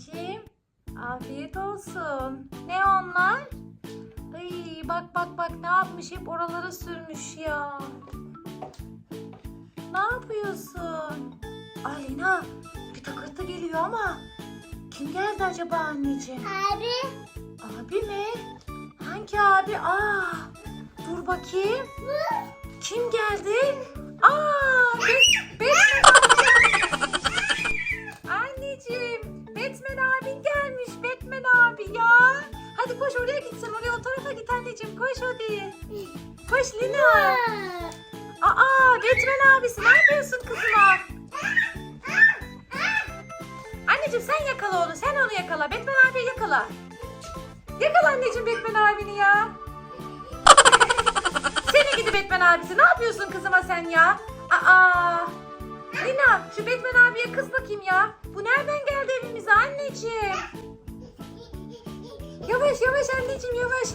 anneciğim. Afiyet olsun. Ne onlar? Ay bak bak bak ne yapmış hep oralara sürmüş ya. Ne yapıyorsun? Alina bir takırtı geliyor ama kim geldi acaba anneciğim? Abi. Abi mi? Hangi abi? Aa, dur bakayım. Kim geldi? Aa, Be- Batman Aa, Batman abisi ne yapıyorsun kızıma? Anneciğim sen yakala onu. Sen onu yakala. Batman abi yakala. Yakala anneciğim Batman abini ya. Seni gidi Batman abisi. Ne yapıyorsun kızıma sen ya? Aa. Lina şu Batman abiye kız bakayım ya. Bu nereden geldi evimize anneciğim? Yavaş yavaş anneciğim yavaş.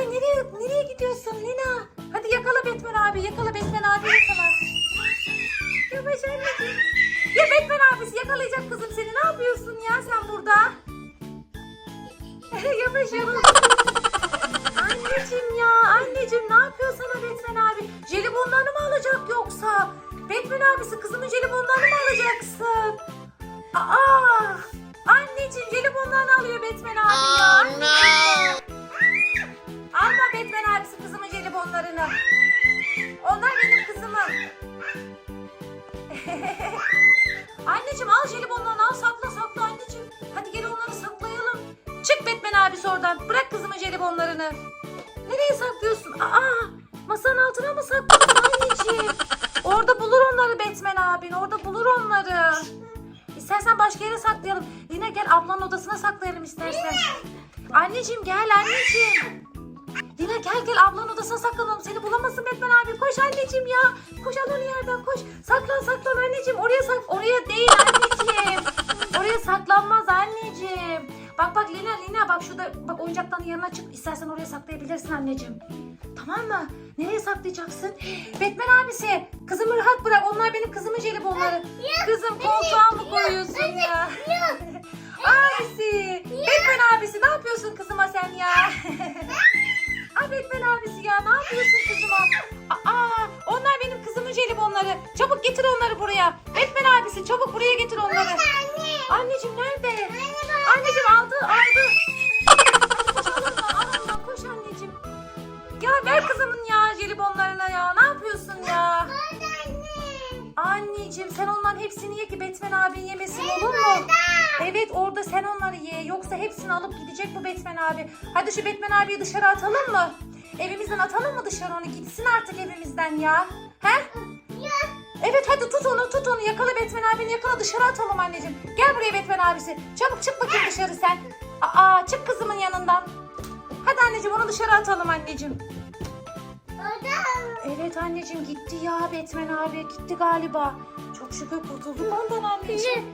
Ay nereye nereye gidiyorsun Lina? Hadi yakala Batman abi. Yakala Batman abi yakala. Yavaş anneciğim. Ya Batman abisi yakalayacak kızım seni. Ne yapıyorsun ya sen burada? yavaş yavaş. anneciğim ya anneciğim ne yapıyor sana Batman abi? Jelibonlarını mı alacak yoksa? Batman abisi kızımın jelibonlarını mı alacaksın? Aa! Anneciğim jelibonlarını alıyor Batman abi ya. Alma anneciğim al jelibonlarını al sakla sakla anneciğim. Hadi gel onları saklayalım. Çık Batman abisi oradan. Bırak kızımın jelibonlarını. Nereye saklıyorsun? Aa, masanın altına mı saklıyorsun anneciğim? Orada bulur onları Batman abin. Orada bulur onları. İstersen başka yere saklayalım. Lina gel ablanın odasına saklayalım istersen. Anneciğim gel anneciğim. Lina gel gel ablanın odasına saklanalım. Seni bulamasın Batman abi. Koş anneciğim ya. Koş al onu yerden koş. Saklan saklan anneciğim. Oraya sak oraya değil anneciğim. Oraya saklanmaz anneciğim. Bak bak Lina Lina bak şurada bak oyuncakların yanına çık. İstersen oraya saklayabilirsin anneciğim. Tamam mı? Nereye saklayacaksın? Batman abisi. Kızımı rahat bırak. Onlar benim kızımın jelibonları. Kızım koltuğa mı koyuyorsun ya? abisi. Batman abisi ne yapıyorsun kızıma sen ya? Aa Batman abisi ya ne yapıyorsun kızıma? Aa onlar benim kızımın jelibonları. Çabuk getir onları buraya. Batman abisi çabuk buraya getir onları. Anneciğim nerede? Anneciğim aldı aldı. Sen onların hepsini ye ki Batman abin yemesin olur mu? Evet orada sen onları ye. Yoksa hepsini alıp gidecek bu Batman abi. Hadi şu Batman abiyi dışarı atalım mı? Evimizden atalım mı dışarı onu? Gitsin artık evimizden ya. He? Evet hadi tut onu tut onu yakala Batman abini yakala dışarı atalım anneciğim. Gel buraya Batman abisi. Çabuk çık bakayım dışarı sen. Aa çık kızımın yanından. Hadi anneciğim onu dışarı atalım anneciğim. Evet anneciğim gitti ya Batman abi gitti galiba. Çok şükür kurtulduk ondan anneciğim.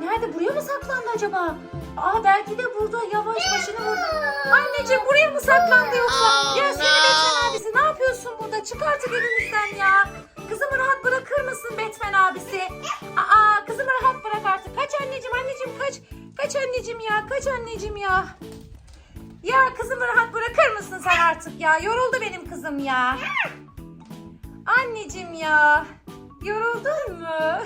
Nerede buraya mı saklandı acaba? Aa belki de burada yavaş başını vurdu. Anneciğim buraya mı saklandı yoksa? Ya seni abisi ne yapıyorsun burada? Çık artık evimizden ya. Kızımı rahat bırakır mısın Batman abisi? Aa kızımı rahat bırak artık. Kaç anneciğim anneciğim kaç. Kaç anneciğim ya kaç anneciğim ya. Ya kızımı rahat bırakır mısın sen artık ya? Yoruldu benim kızım ya. Anneciğim ya. Yoruldun mu?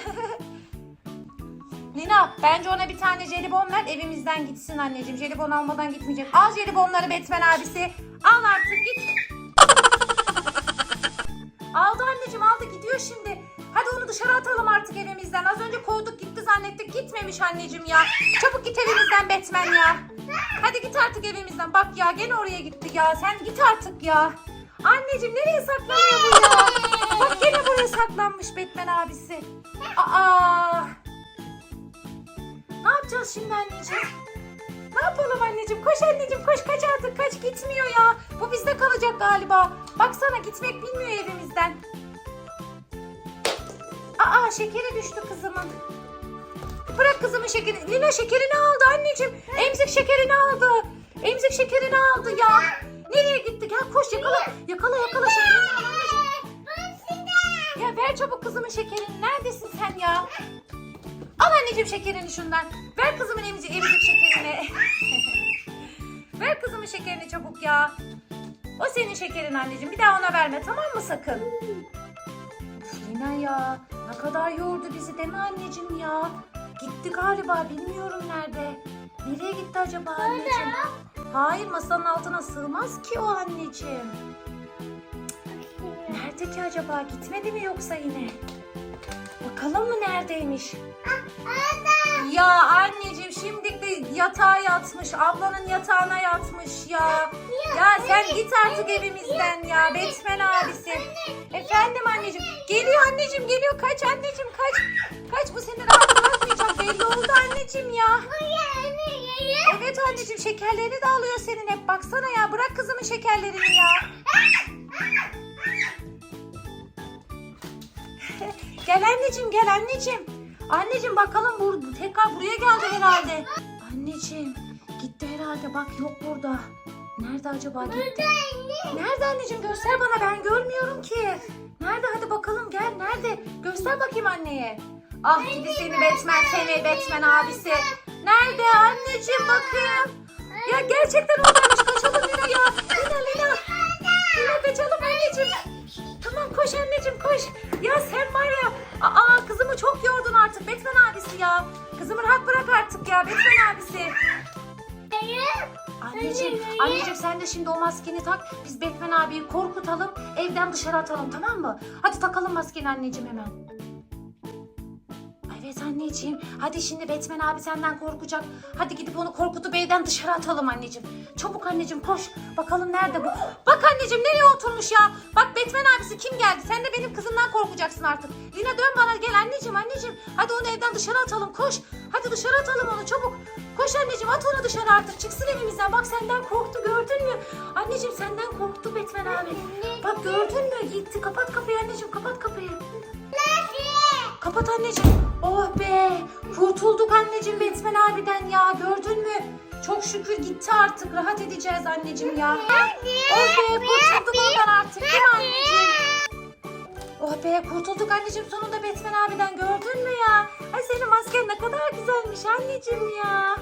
Nina bence ona bir tane jelibon ver evimizden gitsin anneciğim. Jelibon almadan gitmeyecek. Al jelibonları Batman abisi. Al artık git. aldı anneciğim aldı gidiyor şimdi. Hadi onu dışarı atalım artık evimizden. Az önce kovduk gitti zannettik. Gitmemiş anneciğim ya. Çabuk git evimizden Batman ya. Hadi git artık evimizden. Bak ya gene oraya gitti ya. Sen git artık ya. Anneciğim nereye saklanıyor bu ya? Bak gene buraya saklanmış Batman abisi. Aa. Ne yapacağız şimdi anneciğim? Ne yapalım anneciğim? Koş anneciğim koş kaç artık kaç gitmiyor ya. Bu bizde kalacak galiba. Baksana gitmek bilmiyor evimizden. Aa şekeri düştü kızımın. Bırak kızımın şekeri. Lina şekerini aldı anneciğim. Emzik şekerini aldı. Emzik şekerini aldı ya. Şekerini. Neredesin sen ya? Al anneciğim şekerini şundan. Ver kızımın emici, emicik şekerini. Ver kızımın şekerini çabuk ya. O senin şekerin anneciğim. Bir daha ona verme tamam mı sakın? Lina ya. Ne kadar yordu bizi mi anneciğim ya? Gitti galiba bilmiyorum nerede. Nereye gitti acaba anneciğim? Hayır masanın altına sığmaz ki o anneciğim. Nerede ki acaba? Gitmedi mi yoksa yine? Bakalım mı neredeymiş? Ya anneciğim şimdi de yatağa yatmış. Ablanın yatağına yatmış ya. Ya sen git artık evimizden ya. Batman abisi. Efendim anneciğim. Geliyor anneciğim geliyor. Kaç anneciğim kaç. Kaç bu seni rahat bırakmayacak. Belli oldu anneciğim ya. Evet anneciğim şekerlerini de alıyor senin hep. Baksana ya bırak kızımın şekerlerini ya. Gel anneciğim gel anneciğim. Anneciğim bakalım bu tekrar buraya geldi herhalde. Anneciğim gitti herhalde bak yok burada. Nerede acaba gitti? Nerede anneciğim göster bana ben görmüyorum ki. Nerede hadi bakalım gel nerede? Göster bakayım anneye. Ah gidi seni Batman seni Batman abisi. Nerede anneciğim bakayım. Ya gerçekten oradaymış ya. Kızımı rahat bırak artık ya Batman abisi. Anneciğim, anneciğim sen de şimdi o maskeni tak. Biz Batman abiyi korkutalım, evden dışarı atalım tamam mı? Hadi takalım maskeni anneciğim hemen. Anneciğim. Hadi şimdi Batman abi senden korkacak. Hadi gidip onu korkutup evden dışarı atalım anneciğim. Çabuk anneciğim koş. Bakalım nerede bu? Bak anneciğim nereye oturmuş ya? Bak Batman abisi kim geldi? Sen de benim kızımdan korkacaksın artık. Lina dön bana gel anneciğim anneciğim. Hadi onu evden dışarı atalım koş. Hadi dışarı atalım onu çabuk. Koş anneciğim at onu dışarı artık. Çıksın evimizden. Bak senden korktu gördün mü? Anneciğim senden korktu Batman abi. Bak gördün mü? Gitti. Kapat kapıyı anneciğim kapat kapıyı. Kapat anneciğim. Oh be. Kurtulduk anneciğim Batman abiden ya. Gördün mü? Çok şükür gitti artık. Rahat edeceğiz anneciğim ya. Oh be kurtulduk ondan artık değil mi anneciğim? Oh be kurtulduk anneciğim sonunda Batman abiden gördün mü ya? Ay senin masken ne kadar güzelmiş anneciğim ya.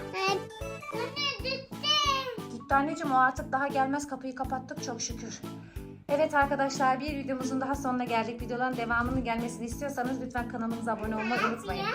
Gitti anneciğim o artık daha gelmez kapıyı kapattık çok şükür. Evet arkadaşlar bir videomuzun daha sonuna geldik. Videoların devamının gelmesini istiyorsanız lütfen kanalımıza abone olmayı unutmayın.